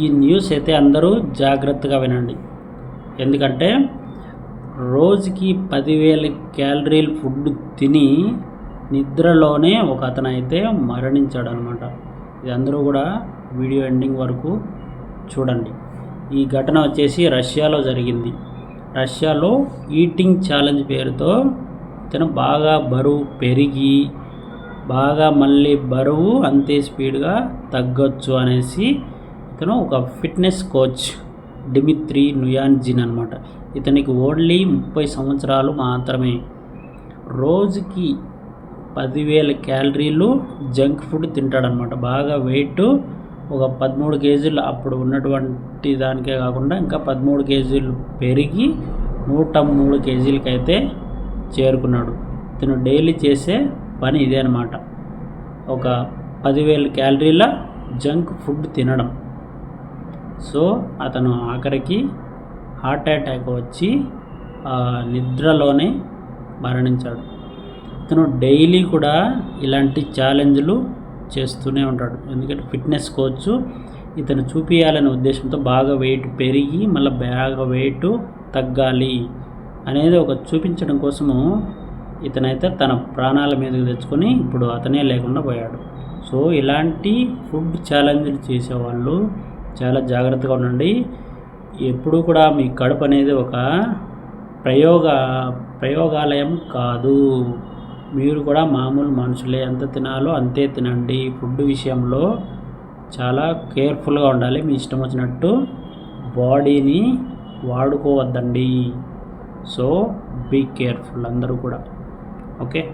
ఈ న్యూస్ అయితే అందరూ జాగ్రత్తగా వినండి. ఎందుకంటే రోజుకి పదివేల క్యాలరీలు ఫుడ్ తిని నిద్రలోనే ఒక అతను అయితే మరణించాడు అనమాట ఇది అందరూ కూడా వీడియో ఎండింగ్ వరకు చూడండి. ఈ ఘటన వచ్చేసి రష్యాలో జరిగింది. రష్యాలో ఈటింగ్ ఛాలెంజ్ పేరుతో ఇతను బాగా బరువు పెరిగి బాగా మళ్ళీ బరువు అంతే స్పీడ్గా తగ్గొచ్చు అనేసి ఇతను ఒక ఫిట్నెస్ కోచ్ డిమిత్రి నుయాన్జిన్ అనమాట ఇతనికి ఓన్లీ ముప్పై సంవత్సరాలు మాత్రమే. రోజుకి పదివేల క్యాలరీలు జంక్ ఫుడ్ తింటాడనమాట బాగా వెయిట్ ఒక పదమూడు కేజీలు అప్పుడు ఉన్నటువంటి దానికే కాకుండా ఇంకా పదమూడు కేజీలు పెరిగి నూట మూడు కేజీలకైతే చేరుకున్నాడు. ఇతను డైలీ చేసే పని ఇదే అనమాట ఒక పదివేల క్యాలరీల జంక్ ఫుడ్ తినడం. సో అతను ఆఖరికి హార్ట్ అటాక్ వచ్చి ఆ నిద్రలోనే మరణించాడు. ఇతను డైలీ కూడా ఇలాంటి ఛాలెంజ్లు చేస్తూనే ఉంటాడు. ఎందుకంటే ఫిట్నెస్ కోచ్ ఇతను చూపించాలనే ఉద్దేశంతో బాగా వెయిట్ పెరిగి మళ్ళీ బాగా వెయిట్ తగ్గాలి అనేది ఒక చూపించడం కోసము ఇతనైతే తన ప్రాణాల మీదకి తెచ్చుకొని ఇప్పుడు అతనే లేకుండా పోయాడు. సో ఇలాంటి ఫుడ్ ఛాలెంజ్లు చేసేవాళ్ళు చాలా జాగ్రత్తగా ఉండండి. ఎప్పుడు కూడా మీ కడుపు అనేది ఒక ప్రయోగ ప్రయోగాలయం కాదు. మీరు కూడా మామూలు మనుషులే. ఎంత తినాలో అంతే తినండి. ఫుడ్ విషయంలో చాలా కేర్ఫుల్గా ఉండాలి. మీ ఇష్టం వచ్చినట్టు బాడీని వాడుకోవద్దండి. సో బీ కేర్ఫుల్ అందరూ కూడా. ఓకే?